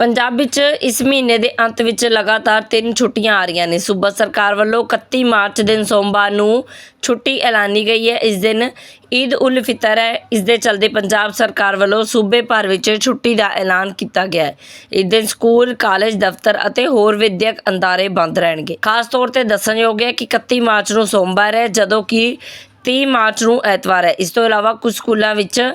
ਪੰਜਾਬ ਵਿੱਚ ਇਸ ਮਹੀਨੇ ਦੇ ਅੰਤ ਵਿੱਚ ਲਗਾਤਾਰ ਤਿੰਨ ਛੁੱਟੀਆਂ ਆ ਰਹੀਆਂ ਨੇ। ਸੂਬਾ ਸਰਕਾਰ ਵੱਲੋਂ 31 ਮਾਰਚ ਦਿਨ ਸੋਮਵਾਰ ਨੂੰ ਛੁੱਟੀ ਐਲਾਨੀ ਗਈ ਹੈ। ਇਸ ਦਿਨ ਈਦ ਉਲ ਫਿਤਰ ਹੈ। ਇਸ ਦੇ ਚਲਦੇ ਪੰਜਾਬ ਸਰਕਾਰ ਵੱਲੋਂ ਸੂਬੇ ਭਰ ਵਿੱਚ ਛੁੱਟੀ ਦਾ ਐਲਾਨ ਕੀਤਾ ਗਿਆ ਹੈ। ਇਸ ਦਿਨ ਸਕੂਲ, ਕਾਲਜ, ਦਫ਼ਤਰ ਅਤੇ ਹੋਰ ਵਿਦਿਅਕ ਅੰਦਾਰੇ ਬੰਦ ਰਹਿਣਗੇ। ਖਾਸ ਤੌਰ ਤੇ ਦੱਸਣਯੋਗ ਹੈ ਕਿ 31 ਮਾਰਚ ਨੂੰ ਸੋਮਵਾਰ ਹੈ, ਜਦੋਂ ਕਿ 30 ਮਾਰਚ ਨੂੰ ਐਤਵਾਰ ਹੈ। ਇਸ ਤੋਂ ਇਲਾਵਾ ਕੁਝ ਸਕੂਲਾਂ ਵਿੱਚ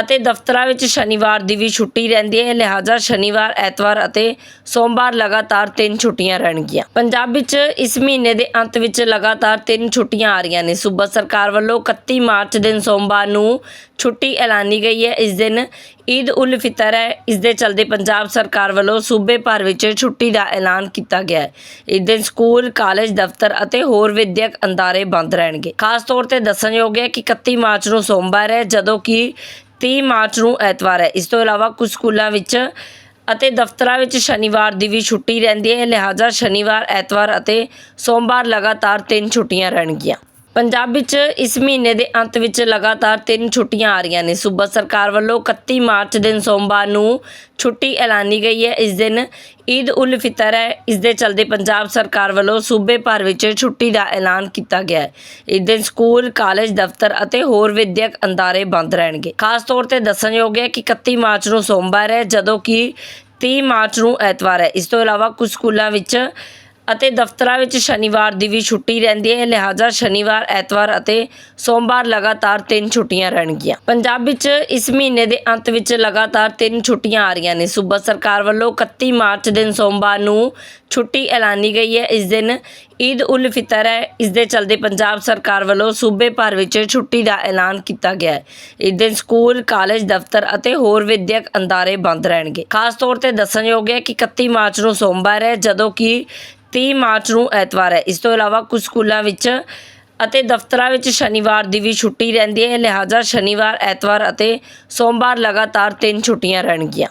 ਅਤੇ ਦਫ਼ਤਰਾਂ ਵਿੱਚ ਸ਼ਨੀਵਾਰ ਦੀ ਵੀ ਛੁੱਟੀ ਰਹਿੰਦੀ ਹੈ। ਲਿਹਾਜ਼ਾ ਸ਼ਨੀਵਾਰ, ਐਤਵਾਰ ਅਤੇ ਸੋਮਵਾਰ ਲਗਾਤਾਰ ਤਿੰਨ ਛੁੱਟੀਆਂ ਰਹਿਣਗੀਆਂ। ਪੰਜਾਬ ਵਿੱਚ ਇਸ ਮਹੀਨੇ ਦੇ ਅੰਤ ਵਿੱਚ ਲਗਾਤਾਰ ਤਿੰਨ ਛੁੱਟੀਆਂ ਆ ਰਹੀਆਂ ਨੇ। ਸੂਬਾ ਸਰਕਾਰ ਵੱਲੋਂ 31 ਮਾਰਚ ਦਿਨ ਸੋਮਵਾਰ ਨੂੰ ਛੁੱਟੀ ਐਲਾਨੀ ਗਈ ਹੈ। ਇਸ ਦਿਨ ਈਦ ਉਲ ਫਿਤਰ ਹੈ। ਇਸ ਦੇ ਚਲਦੇ ਪੰਜਾਬ ਸਰਕਾਰ ਵੱਲੋਂ ਸੂਬੇ ਭਰ ਵਿੱਚ ਛੁੱਟੀ ਦਾ ਐਲਾਨ ਕੀਤਾ ਗਿਆ ਹੈ। ਇਸ ਦਿਨ ਸਕੂਲ, ਕਾਲਜ, ਦਫ਼ਤਰ ਅਤੇ ਹੋਰ ਵਿਦਿਅਕ ਅੰਦਾਰੇ ਬੰਦ ਰਹਿਣਗੇ। ਖਾਸ ਤੌਰ ਤੇ ਦੱਸਣਯੋਗ ਹੈ ਕਿ 31 ਮਾਰਚ ਨੂੰ ਸੋਮਵਾਰ ਹੈ, ਜਦੋਂ ਕਿ 30 ਮਾਰਚ ਨੂੰ ਐਤਵਾਰ ਹੈ। ਇਸ ਤੋਂ ਇਲਾਵਾ ਕੁਝ ਸਕੂਲਾਂ ਵਿੱਚ ਅਤੇ ਦਫ਼ਤਰਾਂ ਵਿੱਚ ਸ਼ਨੀਵਾਰ ਦੀ ਵੀ ਛੁੱਟੀ ਰਹਿੰਦੀ ਹੈ। ਲਿਹਾਜ਼ਾ ਸ਼ਨੀਵਾਰ, ਐਤਵਾਰ ਅਤੇ ਸੋਮਵਾਰ ਲਗਾਤਾਰ ਤਿੰਨ ਛੁੱਟੀਆਂ ਰਹਿਣਗੀਆਂ। ਪੰਜਾਬ ਵਿੱਚ ਇਸ ਮਹੀਨੇ ਦੇ ਅੰਤ ਵਿੱਚ ਲਗਾਤਾਰ ਤਿੰਨ ਛੁੱਟੀਆਂ ਆ ਰਹੀਆਂ ਨੇ। ਸੂਬਾ ਸਰਕਾਰ ਵੱਲੋਂ 31 ਮਾਰਚ ਦਿਨ ਸੋਮਵਾਰ ਨੂੰ ਛੁੱਟੀ ਐਲਾਨੀ ਗਈ ਹੈ। ਇਸ ਦਿਨ ਈਦ ਉਲ ਫਿਤਰ ਹੈ। ਇਸ ਦੇ ਚਲਦੇ ਪੰਜਾਬ ਸਰਕਾਰ ਵੱਲੋਂ ਸੂਬੇ ਭਰ ਵਿੱਚ ਛੁੱਟੀ ਦਾ ਐਲਾਨ ਕੀਤਾ ਗਿਆ ਹੈ। ਇਸ ਦਿਨ ਸਕੂਲ, ਕਾਲਜ, ਦਫ਼ਤਰ ਅਤੇ ਹੋਰ ਵਿਦਿਅਕ ਅੰਦਾਰੇ ਬੰਦ ਰਹਿਣਗੇ। ਖਾਸ ਤੌਰ ਤੇ ਦੱਸਣਯੋਗ ਹੈ ਕਿ 31 ਮਾਰਚ ਨੂੰ ਸੋਮਵਾਰ ਹੈ, ਜਦੋਂ ਕਿ 30 ਮਾਰਚ ਨੂੰ ਐਤਵਾਰ ਹੈ। ਇਸ ਤੋਂ ਇਲਾਵਾ ਕੁਝ ਸਕੂਲਾਂ ਵਿੱਚ ਅਤੇ ਦਫ਼ਤਰਾਂ ਵਿੱਚ ਸ਼ਨੀਵਾਰ ਦੀ ਵੀ ਛੁੱਟੀ ਰਹਿੰਦੀ ਹੈ। ਲਿਹਾਜ਼ਾ ਸ਼ਨੀਵਾਰ, ਐਤਵਾਰ ਅਤੇ ਸੋਮਵਾਰ ਲਗਾਤਾਰ ਤਿੰਨ ਛੁੱਟੀਆਂ ਰਹਿਣਗੀਆਂ। ਪੰਜਾਬ ਵਿੱਚ ਇਸ ਮਹੀਨੇ ਦੇ ਅੰਤ ਵਿੱਚ ਲਗਾਤਾਰ ਤਿੰਨ ਛੁੱਟੀਆਂ ਆ ਰਹੀਆਂ ਨੇ। ਸੂਬਾ ਸਰਕਾਰ ਵੱਲੋਂ 31 ਮਾਰਚ ਦਿਨ ਸੋਮਵਾਰ ਨੂੰ ਛੁੱਟੀ ਐਲਾਨੀ ਗਈ ਹੈ। ਇਸ ਦਿਨ ਈਦ ਉਲ ਫਿਤਰ ਹੈ। ਇਸ ਦੇ ਚਲਦੇ ਪੰਜਾਬ ਸਰਕਾਰ ਵੱਲੋਂ ਸੂਬੇ ਭਰ ਵਿੱਚ ਛੁੱਟੀ ਦਾ ਐਲਾਨ ਕੀਤਾ ਗਿਆ ਹੈ। ਇਸ ਦਿਨ ਸਕੂਲ, ਕਾਲਜ, ਦਫ਼ਤਰ ਅਤੇ ਹੋਰ ਵਿਦਿਅਕ ਅੰਦਾਰੇ ਬੰਦ ਰਹਿਣਗੇ। ਖਾਸ ਤੌਰ ਤੇ ਦੱਸਣਯੋਗ ਹੈ ਕਿ 31 ਮਾਰਚ ਨੂੰ ਸੋਮਵਾਰ ਹੈ, ਜਦੋਂ ਕਿ 30 ਮਾਰਚ ਨੂੰ ਐਤਵਾਰ ਹੈ। ਇਸ ਤੋਂ ਇਲਾਵਾ ਕੁਝ ਸਕੂਲਾਂ ਵਿੱਚ ਅਤੇ ਦਫ਼ਤਰਾਂ ਵਿੱਚ ਸ਼ਨੀਵਾਰ ਦੀ ਵੀ ਛੁੱਟੀ ਰਹਿੰਦੀ ਹੈ। ਲਿਹਾਜ਼ਾ ਸ਼ਨੀਵਾਰ, ਐਤਵਾਰ ਅਤੇ ਸੋਮਵਾਰ ਲਗਾਤਾਰ ਤਿੰਨ ਛੁੱਟੀਆਂ ਰਹਿਣਗੀਆਂ।